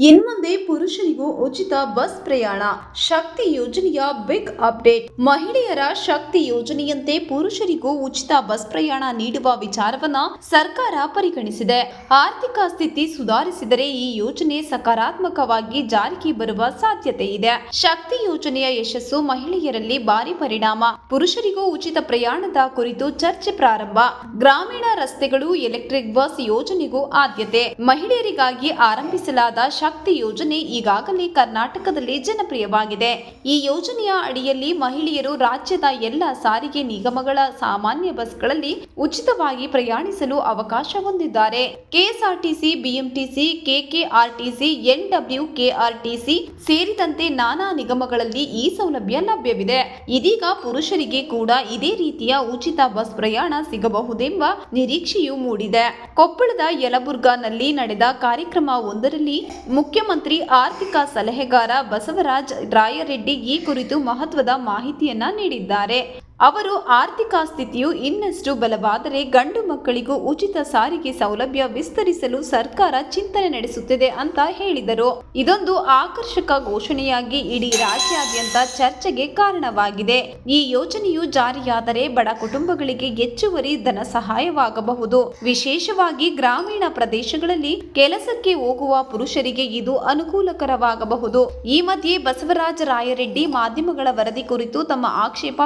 ಇನ್ಮುಂದೆ ಪುರುಷರಿಗೂ ಉಚಿತ ಬಸ್ ಪ್ರಯಾಣ, ಶಕ್ತಿ ಯೋಜನೆಯ ಬಿಗ್ ಅಪ್ಡೇಟ್. ಮಹಿಳೆಯರ ಶಕ್ತಿ ಯೋಜನೆಯಂತೆ ಪುರುಷರಿಗೂ ಉಚಿತ ಬಸ್ ಪ್ರಯಾಣ ನೀಡುವ ವಿಚಾರವನ್ನ ಸರ್ಕಾರ ಪರಿಗಣಿಸಿದೆ. ಆರ್ಥಿಕ ಸ್ಥಿತಿ ಸುಧಾರಿಸಿದರೆ ಈ ಯೋಜನೆ ಸಕಾರಾತ್ಮಕವಾಗಿ ಜಾರಿಗೆ ಬರುವ ಸಾಧ್ಯತೆ ಇದೆ. ಶಕ್ತಿ ಯೋಜನೆಯ ಯಶಸ್ಸು ಮಹಿಳೆಯರಲ್ಲಿ ಭಾರಿ ಪರಿಣಾಮ. ಪುರುಷರಿಗೂ ಉಚಿತ ಪ್ರಯಾಣದ ಕುರಿತು ಚರ್ಚೆ ಪ್ರಾರಂಭ. ಗ್ರಾಮೀಣ ರಸ್ತೆಗಳು, ಎಲೆಕ್ಟ್ರಿಕ್ ಬಸ್ ಯೋಜನೆಗೂ ಆದ್ಯತೆ. ಮಹಿಳೆಯರಿಗಾಗಿ ಆರಂಭಿಸಲಾದ ಶಕ್ತಿ ಯೋಜನೆ ಈಗಾಗಲೇ ಕರ್ನಾಟಕದಲ್ಲಿ ಜನಪ್ರಿಯವಾಗಿದೆ. ಈ ಯೋಜನೆಯ ಅಡಿಯಲ್ಲಿ ಮಹಿಳೆಯರು ರಾಜ್ಯದ ಎಲ್ಲ ಸಾರಿಗೆ ನಿಗಮಗಳ ಸಾಮಾನ್ಯ ಬಸ್ಗಳಲ್ಲಿ ಉಚಿತವಾಗಿ ಪ್ರಯಾಣಿಸಲು ಅವಕಾಶ ಹೊಂದಿದ್ದಾರೆ. ಕೆಎಸ್ಆರ್ಟಿಸಿ, ಬಿಎಂಟಿಸಿ, ಕೆಕೆಆರ್ಟಿಸಿ ಎನ್ಡಬ್ಲ್ಯೂಕೆಆರ್ಟಿಸಿ ಸೇರಿದಂತೆ ನಾನಾ ನಿಗಮಗಳಲ್ಲಿ ಈ ಸೌಲಭ್ಯ ಲಭ್ಯವಿದೆ. ಇದೀಗ ಪುರುಷರಿಗೆ ಕೂಡ ಇದೇ ರೀತಿಯ ಉಚಿತ ಬಸ್ ಪ್ರಯಾಣ ಸಿಗಬಹುದೆಂಬ ನಿರೀಕ್ಷೆಯೂ ಮೂಡಿದೆ. ಕೊಪ್ಪಳದ ಯಲಬುರ್ಗಾನಲ್ಲಿ ನಡೆದ ಕಾರ್ಯಕ್ರಮ ಒಂದರಲ್ಲಿ ಮುಖ್ಯಮಂತ್ರಿ ಆರ್ಥಿಕ ಸಲಹೆಗಾರ ಬಸವರಾಜ್ ರಾಯರೆಡ್ಡಿ ಈ ಕುರಿತು ಮಹತ್ವದ ಮಾಹಿತಿಯನ್ನ ನೀಡಿದ್ದಾರೆ. ಅವರು ಆರ್ಥಿಕ ಸ್ಥಿತಿಯು ಇನ್ನಷ್ಟು ಬಲವಾದರೆ ಗಂಡು ಮಕ್ಕಳಿಗೂ ಉಚಿತ ಸಾರಿಗೆ ಸೌಲಭ್ಯ ವಿಸ್ತರಿಸಲು ಸರ್ಕಾರ ಚಿಂತನೆ ನಡೆಸುತ್ತಿದೆ ಅಂತ ಹೇಳಿದರು. ಇದೊಂದು ಆಕರ್ಷಕ ಘೋಷಣೆಯಾಗಿ ಇಡೀ ರಾಜ್ಯಾದ್ಯಂತ ಚರ್ಚೆಗೆ ಕಾರಣವಾಗಿದೆ. ಈ ಯೋಜನೆಯು ಜಾರಿಯಾದರೆ ಬಡ ಕುಟುಂಬಗಳಿಗೆ ಹೆಚ್ಚುವರಿ ಧನ ಸಹಾಯವಾಗಬಹುದು. ವಿಶೇಷವಾಗಿ ಗ್ರಾಮೀಣ ಪ್ರದೇಶಗಳಲ್ಲಿ ಕೆಲಸಕ್ಕೆ ಹೋಗುವ ಪುರುಷರಿಗೆ ಇದು ಅನುಕೂಲಕರವಾಗಬಹುದು. ಈ ಮಧ್ಯೆ ಬಸವರಾಜ ರಾಯರೆಡ್ಡಿ ಮಾಧ್ಯಮಗಳ ವರದಿ ಕುರಿತು ತಮ್ಮ ಆಕ್ಷೇಪ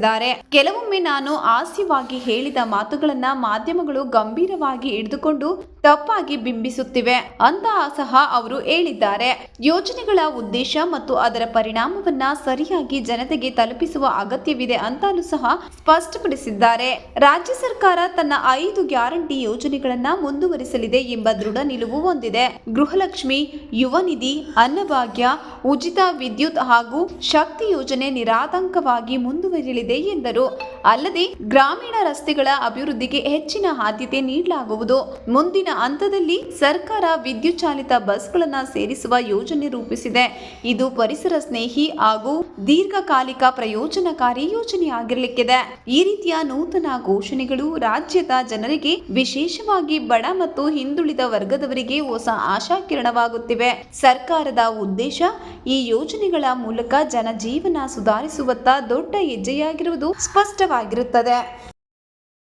ವ್ಯಕ್ತಪಡಿಸಿದ್ದಾರೆ ಕೆಲವೊಮ್ಮೆ ನಾನು ಹಾಸ್ಯವಾಗಿ ಹೇಳಿದ ಮಾತುಗಳನ್ನ ಮಾಧ್ಯಮಗಳು ಗಂಭೀರವಾಗಿ ಹಿಡಿದುಕೊಂಡು ತಪ್ಪಾಗಿ ಬಿಂಬಿಸುತ್ತಿವೆ ಅಂತ ಸಹ ಅವರು ಹೇಳಿದ್ದಾರೆ. ಯೋಜನೆಗಳ ಉದ್ದೇಶ ಮತ್ತು ಅದರ ಪರಿಣಾಮವನ್ನ ಸರಿಯಾಗಿ ಜನತೆಗೆ ತಲುಪಿಸುವ ಅಗತ್ಯವಿದೆ ಅಂತಾನೂ ಸಹ ಸ್ಪಷ್ಟಪಡಿಸಿದ್ದಾರೆ. ರಾಜ್ಯ ಸರ್ಕಾರ ತನ್ನ ಐದು ಗ್ಯಾರಂಟಿ ಯೋಜನೆಗಳನ್ನ ಮುಂದುವರಿಸಲಿದೆ ಎಂಬ ದೃಢ ನಿಲುವು ಹೊಂದಿದೆ. ಗೃಹಲಕ್ಷ್ಮಿ ಯುವ ನಿಧಿ ಅನ್ನಭಾಗ್ಯ, ಉಚಿತ ವಿದ್ಯುತ್ ಹಾಗೂ ಶಕ್ತಿ ಯೋಜನೆ ನಿರಾತಂಕವಾಗಿ ಮುಂದುವರಿಯಲಿದೆ ಎಂದರು. ಅಲ್ಲದೆ ಗ್ರಾಮೀಣ ರಸ್ತೆಗಳ ಅಭಿವೃದ್ಧಿಗೆ ಹೆಚ್ಚಿನ ಆದ್ಯತೆ ನೀಡಲಾಗುವುದು. ಮುಂದಿನ ಹಂತದಲ್ಲಿ ಸರ್ಕಾರ ವಿದ್ಯುತ್ ಚಾಲಿತ ಬಸ್ಗಳನ್ನು ಸೇರಿಸುವ ಯೋಜನೆ ರೂಪಿಸಿದೆ. ಇದು ಪರಿಸರ ಸ್ನೇಹಿ ಹಾಗೂ ದೀರ್ಘಕಾಲಿಕ ಪ್ರಯೋಜನಕಾರಿ ಯೋಜನೆಯಾಗಿರಲಿಕ್ಕಿದೆ. ಈ ರೀತಿಯ ನೂತನ ಘೋಷಣೆಗಳು ರಾಜ್ಯದ ಜನರಿಗೆ ವಿಶೇಷವಾಗಿ ಬಡ ಮತ್ತು ಹಿಂದುಳಿದ ವರ್ಗದವರಿಗೆ ಹೊಸ ಆಶಾಕಿರಣವಾಗುತ್ತಿವೆ ಸರ್ಕಾರದ ಉದ್ದೇಶ ಈ ಯೋಜನೆಗಳ ಮೂಲಕ ಜನಜೀವನ ಸುಧಾರಿಸುವತ್ತ ದೊಡ್ಡ ಹೆಜ್ಜೆಯಾಗಿರುವುದು ಸ್ಪಷ್ಟವಾಗಿರುತ್ತದೆ.